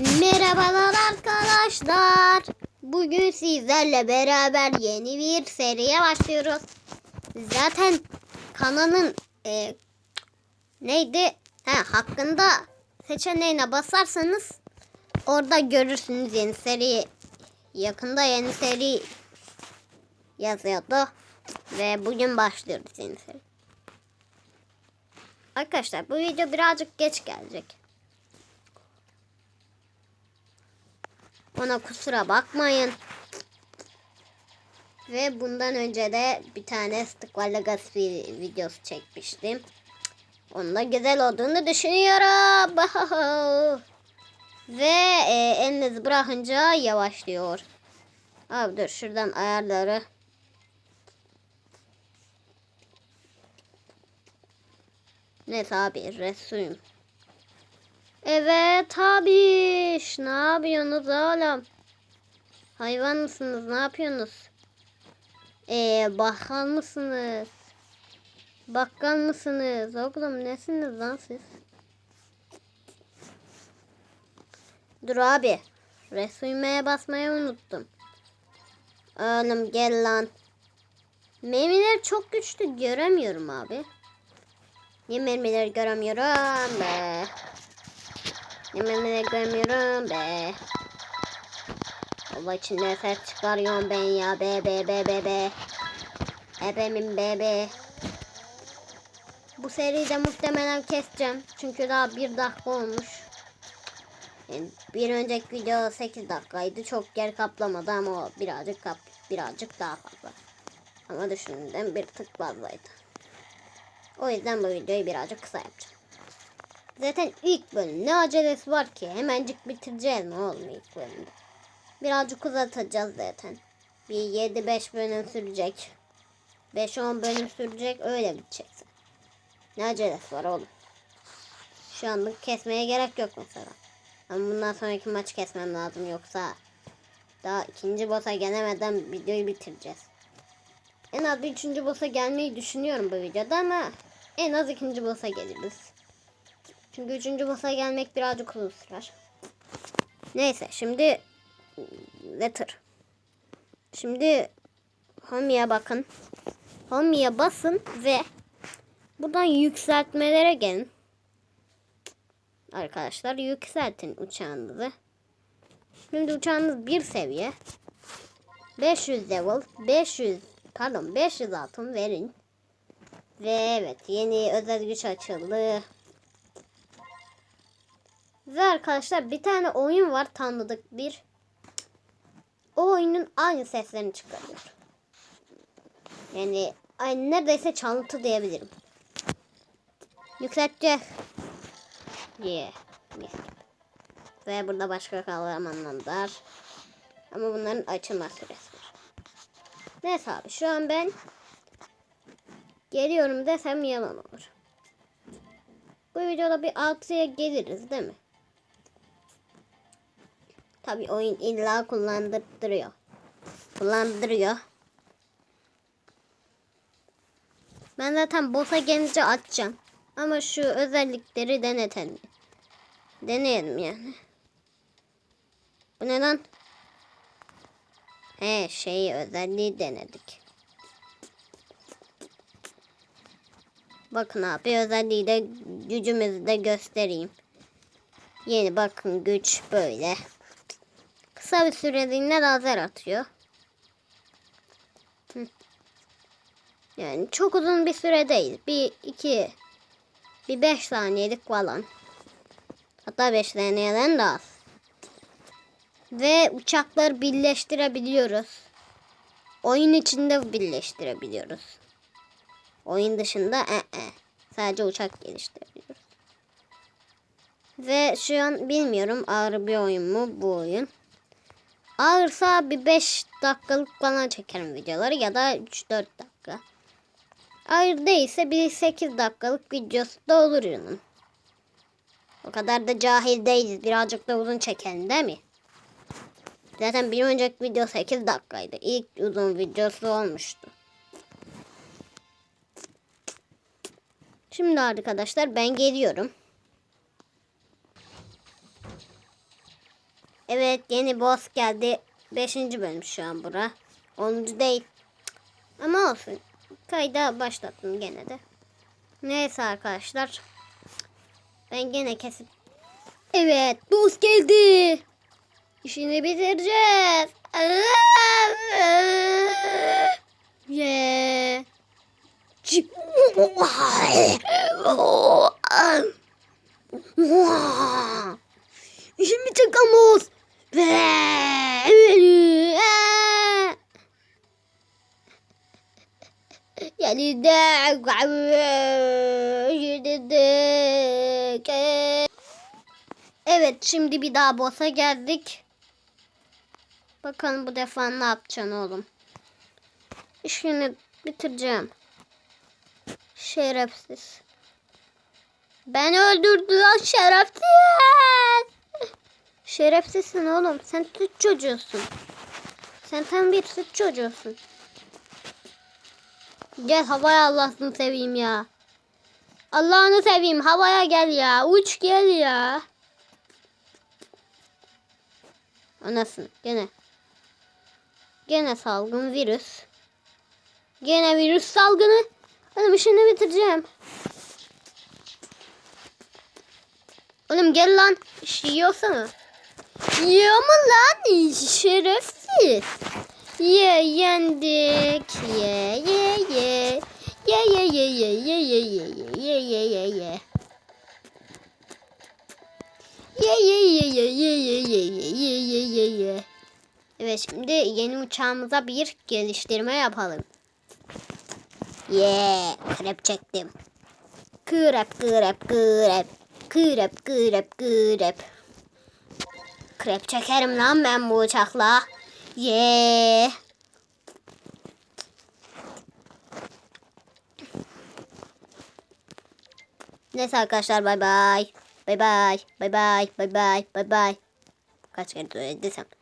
Merhabalar arkadaşlar. Bugün sizlerle beraber yeni bir seriye başlıyoruz. Zaten kanalın e, neydi? Ha, hakkında seçeneğine basarsanız orada görürsünüz yeni seri. Yakında yeni seri yazıyordu. Ve bugün başlıyoruz yeni seri. Arkadaşlar bu video birazcık geç gelecek. Ona kusura bakmayın. Ve bundan önce de bir tane Stickler Legacy videosu çekmiştim. Onun da güzel olduğunu düşünüyorum. Ve e, elinizi bırakınca yavaşlıyor. Abi dur şuradan ayarları. Neyse abi resuyum. Evet abi. Ne yapıyorsunuz oğlum? Hayvan mısınız? Ne yapıyorsunuz? Ee, bakkal mısınız? Bakkal mısınız? Oğlum nesiniz lan siz? Dur abi. Resuyumaya basmayı unuttum. Oğlum gel lan. Mermiler çok güçlü göremiyorum abi. Niye mermileri göremiyorum be? Yeminle görmüyorum be. Allah içinde ses çıkarıyorum ben ya be be be be be. Ebemin be be. Bu seride muhtemelen keseceğim. Çünkü daha bir dakika olmuş. Bir önceki video 8 dakikaydı. Çok yer kaplamadı ama birazcık kap birazcık daha fazla. Ama düşündüğümden bir tık fazlaydı. O yüzden bu videoyu birazcık kısa yapacağım. Zaten ilk bölüm ne acelesi var ki? Hemencik bitireceğiz mi oğlum ilk bölümde? Birazcık uzatacağız zaten. Bir 7-5 bölüm sürecek. 5-10 bölüm sürecek öyle bitecek. Ne acelesi var oğlum? Şu anlık kesmeye gerek yok mesela. Ama bundan sonraki maç kesmem lazım yoksa daha ikinci boss'a gelemeden videoyu bitireceğiz. En az bir üçüncü boss'a gelmeyi düşünüyorum bu videoda ama en az ikinci boss'a geliriz. Çünkü üçüncü boss'a gelmek birazcık uzun sürer. Neyse şimdi letter. Şimdi home'ye bakın. Home'ye basın ve buradan yükseltmelere gelin. Arkadaşlar yükseltin uçağınızı. Şimdi uçağınız bir seviye. 500 level, 500 pardon 500 altın verin. Ve evet yeni özel güç açıldı. Ve arkadaşlar bir tane oyun var tanıdık bir. O oyunun aynı seslerini çıkarıyor. Yani aynı neredeyse çalıntı diyebilirim. Yükselteceğiz. Yeah. Mis. Ve burada başka kahramanlar. Ama bunların açılma süresi var. Neyse abi şu an ben geliyorum desem yalan olur. Bu videoda bir 6'ya geliriz değil mi? Tabi oyun illa kullandırıyor. Kullandırıyor. Ben zaten boss'a gelince açacağım. Ama şu özellikleri denetelim. Deneyelim yani. Bu ne lan? He şeyi özelliği denedik. Bakın abi özelliği de gücümüzü de göstereyim. Yeni bakın güç böyle. Kısa bir süreliğine lazer atıyor. Yani çok uzun bir süre değil. Bir iki bir beş saniyelik falan. Hatta beş saniyeden daha az. Ve uçakları birleştirebiliyoruz. Oyun içinde birleştirebiliyoruz. Oyun dışında e -e. sadece uçak geliştirebiliyoruz. Ve şu an bilmiyorum ağır bir oyun mu bu oyun. Ağırsa bir 5 dakikalık falan çekerim videoları ya da 3-4 dakika. Ağır değilse bir 8 dakikalık videosu da olur onun. O kadar da cahil değiliz. Birazcık da uzun çekelim değil mi? Zaten bir önceki video 8 dakikaydı. İlk uzun videosu olmuştu. Şimdi arkadaşlar ben geliyorum. Evet yeni boss geldi. Beşinci bölüm şu an bura. Onuncu değil. Ama olsun. Kayda başlattım gene de. Neyse arkadaşlar. Ben gene kesip. Evet boss geldi. İşini bitireceğiz. Yeah. Cip. Şimdi Yani Evet şimdi bir daha boss'a geldik. Bakalım bu defa ne yapacaksın oğlum. İşini bitireceğim. Şerefsiz. Ben öldürdü lan şerefsiz. Şerefsizsin oğlum. Sen süt çocuğusun. Sen tam bir süt çocuğusun. Gel havaya Allah'ını seveyim ya. Allah'ını seveyim havaya gel ya. Uç gel ya. Anasını gene. Gene salgın virüs. Gene virüs salgını. Oğlum işini bitireceğim. Oğlum gel lan. İş yiyorsana. Yiyor mu lan? Şerefsiz. Ye yendik. Ye ye ye. Ye ye ye ye ye ye ye ye ye ye ye ye. Ye ye ye ye ye ye ye ye ye ye. Evet şimdi yeni uçağımıza bir geliştirme yapalım. Ye krep çektim. Krep krep krep. Krep krep krep. Krep çekerim lan ben bu uçakla. Ye. Neyse arkadaşlar bay bay. Bay bay. Bay bay. Bay bay. Bay bay. Kaç kere bay.